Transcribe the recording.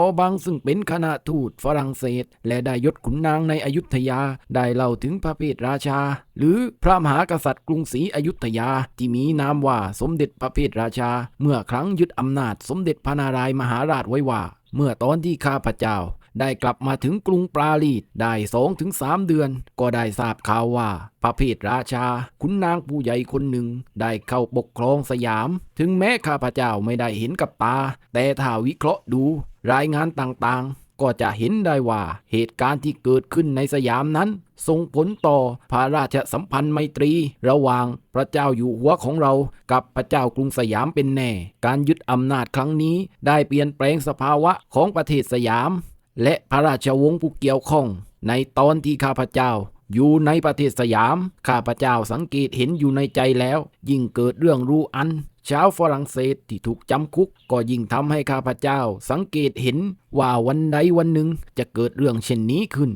อบังซึ่งเป็นคณะทูตฝรั่งเศส และได้ยศขุนนางในอยุธยา ได้เล่าถึงพระเพทราชา หรือพระมหากษัตริย์กรุงศรีอยุธยา ที่มีนามว่าสมเด็จพระเพทราชา เมื่อครั้งยึดอำนาจสมเด็จพระนารายมหาราชไว้ว่า เมื่อตอนที่ข้าพเจ้าได้กลับมาถึงกรุงปราลีดได้สองถึงสามเดือน ก็ได้ทราบข่าวว่า พระเพทราชาขุนนางผู้ใหญ่คนหนึ่ง ได้เข้าปกครองสยาม ถึงแม้ข้าพเจ้าไม่ได้เห็นกับตา แต่ถ้าวิเคราะห์ดู รายงานต่างๆ ก็จะเห็นได้ว่าเหตุการณ์ที่เกิดขึ้นในสยามนั้น ส่งผลต่อพระราชสัมพันธ์ไมตรี ระหว่างพระเจ้าอยู่หัวของเรากับพระเจ้ากรุงสยามเป็นแน่ การยึดอำนาจครั้งนี้ได้เปลี่ยนแปลงสภาวะของประเทศสยาม และพระราชวงศ์ผู้เกี่ยวข้อง ในตอนที่ข้าพเจ้าอยู่ในประเทศสยาม ข้าพเจ้าสังเกตเห็นอยู่ในใจแล้ว ยิ่งเกิดเรื่องรู้อัน ชาวฝรั่งเศสที่ถูกจำคุก ก็ยิ่งทำให้ข้าพเจ้า สังเกตเห็นว่าวันใดวันหนึ่งจะเกิดเรื่องเช่นนี้ขึ้น